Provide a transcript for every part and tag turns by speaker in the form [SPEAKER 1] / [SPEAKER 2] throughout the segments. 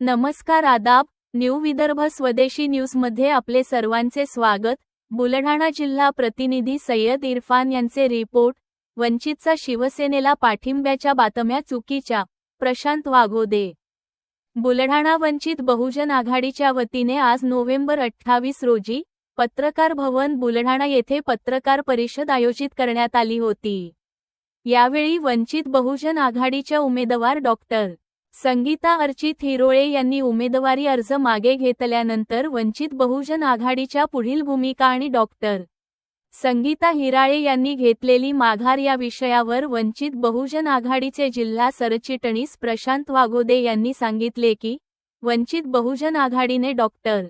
[SPEAKER 1] नमस्कार आदाब न्यू विदर्भ स्वदेशी न्यूजमध्ये आपले सर्वांचे स्वागत. बुलढाणा जिल्हा प्रतिनिधी सय्यद इरफान यांचे रिपोर्ट. वंचितचा शिवसेनेला पाठिंब्याच्या बातम्या चुकीच्या प्रशांत वाघोदे. बुलढाणा वंचित बहुजन आघाडीच्या वतीने आज नोव्हेंबर अठ्ठावीस रोजी पत्रकार भवन बुलढाणा येथे पत्रकार परिषद आयोजित करण्यात आली होती. यावेळी वंचित बहुजन आघाडीच्या उमेदवार डॉक्टर संगीता अर्चित हिरोळे यांनी उमेदवारी अर्ज मागे घेतल्यानंतर वंचित बहुजन आघाडीच्या पुढील भूमिका आणि डॉक्टर संगीता हिराळे यांनी घेतलेली माघार या विषयावर वंचित बहुजन आघाडीचे जिल्हा सरचिटणीस प्रशांत वाघोदे यांनी सांगितले की वंचित बहुजन आघाडीने डॉक्टर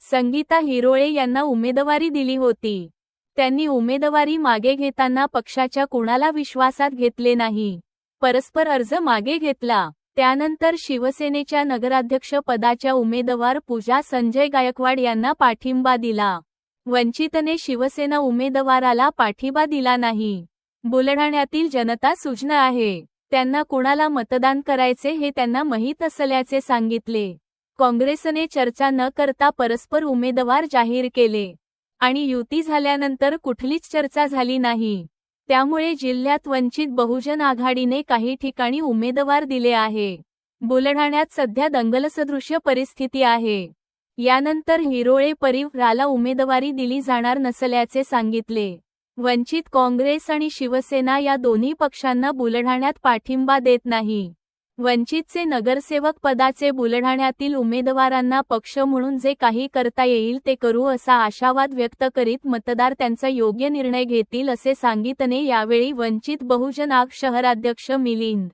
[SPEAKER 1] संगीता हिरोळे यांना उमेदवारी दिली होती. त्यांनी उमेदवारी मागे घेताना पक्षाच्या कुणाला विश्वासात घेतले नाही. परस्पर अर्ज मागे घेतला. त्यानंतर शिवसेनेच्या नगराध्यक्ष पदाच्या उमेदवार पूजा संजय गायकवाड यांना पाठिंबा दिला. वंचितने शिवसेना उमेदवाराला पाठिंबा दिला नाही. बुलढाण्यातील जनता सुज्ञ आहे. त्यांना कुणाला मतदान करायचे हे त्यांना माहीत असल्याचे सांगितले. काँग्रेसने चर्चा न करता परस्पर उमेदवार जाहीर केले. आणि युती झाल्यानंतर कुठलीच चर्चा झाली नाही. त्यामुळे जिल्ह्यात वंचित बहुजन आघाडीने काही ठिकाणी उमेदवार दिले आहे. बुलढाण्यात सध्या दंगलसदृश्य परिस्थिती आहे. यानंतर हिरोळे परिवाराला उमेदवारी दिली जाणार नसल्याचे सांगितले. वंचित काँग्रेस आणि शिवसेना या दोन्ही पक्षांना बुलढाण्यात पाठिंबा देत नाही. वंचितचे नगरसेवक पदाचे बुलढाण्यातील उमेदवारांना पक्ष म्हणून जे काही करता येईल ते करू असा आशावाद व्यक्त करीत मतदार त्यांचा योग्य निर्णय घेतील असे सांगितने यावेळी वंचित बहुजन आग शहराध्यक्ष मिलिंद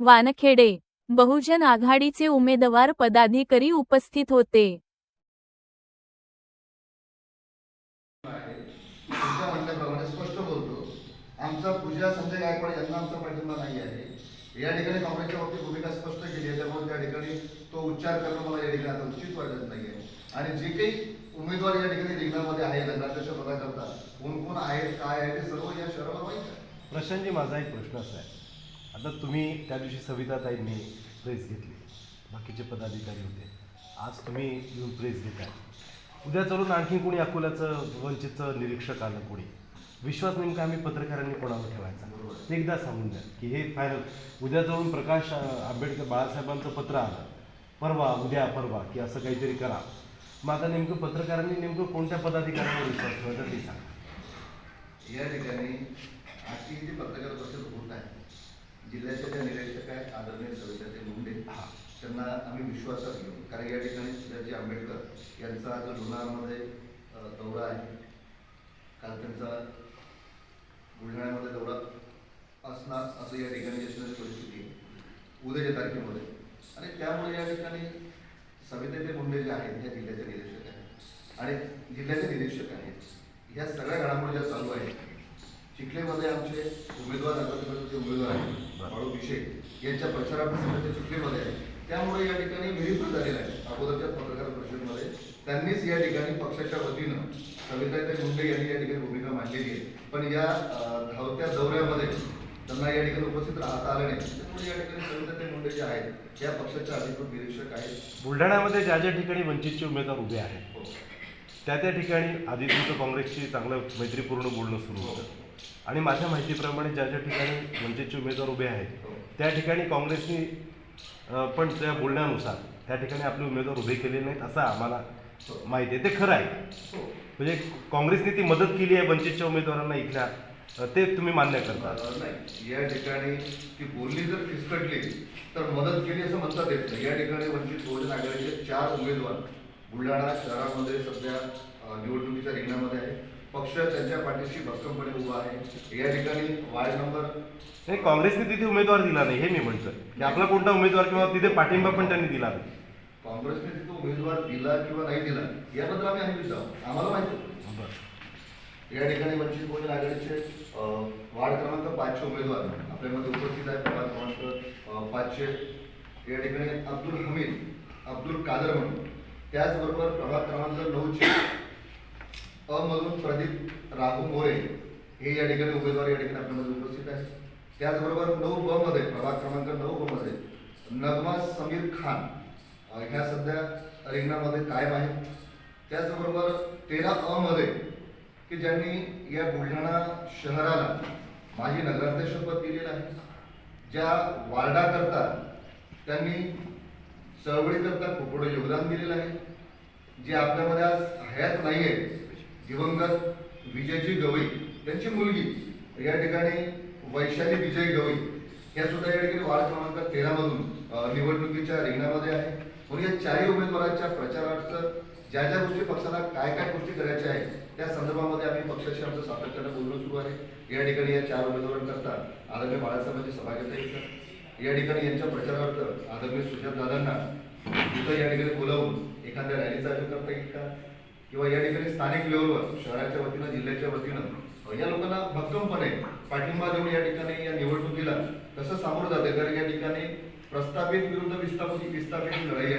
[SPEAKER 1] वानखेडे. बहुजन आघाडीचे उमेदवार पदाधिकारी उपस्थित होते.
[SPEAKER 2] आमचा पूजा संजय गायकवाड यांना आमचा पाठिंबा नाही आहे. या ठिकाणी काँग्रेसच्या बाबतीत भूमिका स्पष्ट केली आहे त्यामुळे त्या ठिकाणी तो उच्चार करणं मला या ठिकाणी आता उचित वाटत नाही आहे आणि जे काही उमेदवार या ठिकाणी रिंगणामध्ये आहे नगराध्यक्ष पदाकरता कोण कोण आहेत काय आहे ते सर्व या शहराला माहीत आहे.
[SPEAKER 3] प्रशांतजी माझा एक प्रश्न असा आहे. आता तुम्ही त्या दिवशी सविताताईंनी प्रेस घेतली. बाकीचे पदाधिकारी होते. आज तुम्ही येऊन प्रेस घेताय. उद्या चलून आणखी कोणी अकोल्याचं वंचितचं निरीक्षक आलं कोणी? विश्वास नेमका आम्ही पत्रकारांनी कोणावर ठेवायचा? एकदा सांगून द्या की हे फायनल उद्या चलून प्रकाश आंबेडकर बाळासाहेबांचं पत्र आलं. परवा उद्या परवा की असं काहीतरी करा. मग आता नेमकं पत्रकारांनी नेमकं कोणत्या पदाधिकाऱ्यांवर विश्वास ठेवायचा ते सांगा.
[SPEAKER 2] या ठिकाणी आजची जी पत्रकार परिषद होत आहे जिल्ह्याचे जे निरीक्षक आहेत आदरणीय सविताचे मुंडे
[SPEAKER 3] हा.
[SPEAKER 2] त्यांना आम्ही विश्वासात घेऊ. कारण या ठिकाणी शिवाजी आंबेडकर यांचा जो लोणारमध्ये दौरा आहे काल त्यांचा बुलढाण्यामध्ये दौरा असणार असं या ठिकाणी असणारी परिस्थिती उद्याच्या तारखेमध्ये. आणि त्यामुळे या ठिकाणी सवितेचे मुंडे जे आहेत ह्या जिल्ह्याचे निरीक्षक आहेत आणि जिल्ह्याचे निरीक्षक आहेत ह्या सगळ्या घडामोडी ज्या चालू आहेत चिखलेमध्ये आमचे उमेदवार नगरसेवकाचे उमेदवार आहेत बाळू भिषेक यांच्या प्रचाराप्रसंगाच्या चिखलेमध्ये आहे त्यामुळे या ठिकाणी विहित झालेला आहे. अगोदरच्या पत्रकार परिषदेमध्ये त्यांनीच या ठिकाणी पक्षाच्या वतीनं सविताताई मुंडे यांनी या ठिकाणी भूमिका मांडलेली आहे. पण या धावत्या दौऱ्यामध्ये त्यांना या ठिकाणी उपस्थित राहता आलं नाही. त्यामुळे या ठिकाणी सविताताई मुंडे जे आहेत या पक्षाच्या अधिकृत निरीक्षक आहेत.
[SPEAKER 3] बुलढाण्यामध्ये ज्या ज्या ठिकाणी वंचितचे उमेदवार उभे आहेत
[SPEAKER 2] हो.
[SPEAKER 3] त्या त्या ठिकाणी तुमचं काँग्रेसशी चांगलं मैत्रीपूर्ण बोलणं सुरू होतं. आणि माझ्या माहितीप्रमाणे ज्या ज्या ठिकाणी वंचितचे उमेदवार उभे आहेत
[SPEAKER 2] हो.
[SPEAKER 3] त्या ठिकाणी काँग्रेसनी पण त्या बोलण्यानुसार त्या ठिकाणी आपले उमेदवार उभे केलेले नाहीत असं आम्हाला माहिती आहे. ते खरं आहे. म्हणजे काँग्रेसने ती मदत केली आहे वंचितच्या उमेदवारांना इथल्या. ते तुम्ही मान्य करता.
[SPEAKER 2] नाही. या ठिकाणी ती बोलणी जर फिसकटली तर मदत केली असं म्हणतात येत नाही. या ठिकाणी वंचित बहुजन आघाडीचे चार उमेदवार बुलढाणा शहरामध्ये सध्या निवडणुकीच्या रिंगणामध्ये आहे पक्ष त्यांच्या पाठीशी भक्कमपणे उभा आहे. या ठिकाणी वार्ड नंबर
[SPEAKER 3] नाही काँग्रेसने तिथे उमेदवार दिला नाही हे मी म्हणतोय. की आपला कोणता उमेदवार किंवा तिथे पाठिंबा पण त्यांनी दिला नाही.
[SPEAKER 2] काँग्रेसने तिथं उमेदवार दिला किंवा नाही दिला याबद्दल आम्ही आहोत आम्हाला माहिती. या ठिकाणी वंचित बहुजन आघाडीचे वार्ड क्रमांक पाचचे उमेदवार आपल्यामध्ये उपस्थित आहेत. प्रभाग क्रमांक पाचशे या ठिकाणी अब्दुल हमीद अब्दुल कादर म्हणून. त्याचबरोबर प्रभाग क्रमांक नऊचे अ मधून प्रदीप राहू मोरे हे या ठिकाणी उमेदवार या ठिकाणी आपल्यामध्ये उपस्थित आहे त्याचबरोबर नऊ ब मध्ये प्रभाग क्रमांक नऊ ब मध्ये नगमा समीर खान ह्या सध्या रिंगणामध्ये कायम आहेत त्याचबरोबर तेरा अ मध्ये की ज्यांनी या बुलढाणा शहराला माजी नगराध्यक्षपद दिलेलं आहे. ज्या वार्डाकरता त्यांनी चळवळीकरता खूप मोठं योगदान दिलेलं आहे. जे आपल्यामध्ये आज हयात नाही आहे दिवंगत विजयजी गवई त्यांची मुलगी या ठिकाणी वैशाली विजय गवई या सुद्धा या ठिकाणी वार्ड क्रमांक तेरामधून निवडणुकीच्या रिंगणामध्ये आहे. म्हणून या चारही उमेदवारांच्या प्रचारार्थ ज्या ज्या गोष्टी पक्षाला काय काय गोष्टी करायच्या आहेत त्या संदर्भामध्ये आम्ही पक्षाशी आमचं सातत्यानं बोलणं सुरू आहे. या ठिकाणी या चार उमेदवारांकरता आदरणीय बाळासाहेबांची सभा घेता येतात या ठिकाणी यांच्या प्रचारार्थ आदरणीय सुजात दादांना तिथं या ठिकाणी बोलावून एखाद्या रॅलीचं आयोजन करता येईल का? किंवा या ठिकाणी स्थानिक लेवलवर शहराच्या वतीनं जिल्ह्याच्या वतीनं या लोकांना भक्कमपणे पाठिंबा देऊन या ठिकाणी या निवडणुकीला कसं सामोरं जाते? तर या ठिकाणी પ્રસ્થાપિત વિરુદ્ધ વિસ્થાપિત વિસ્થાપિત લડાઈ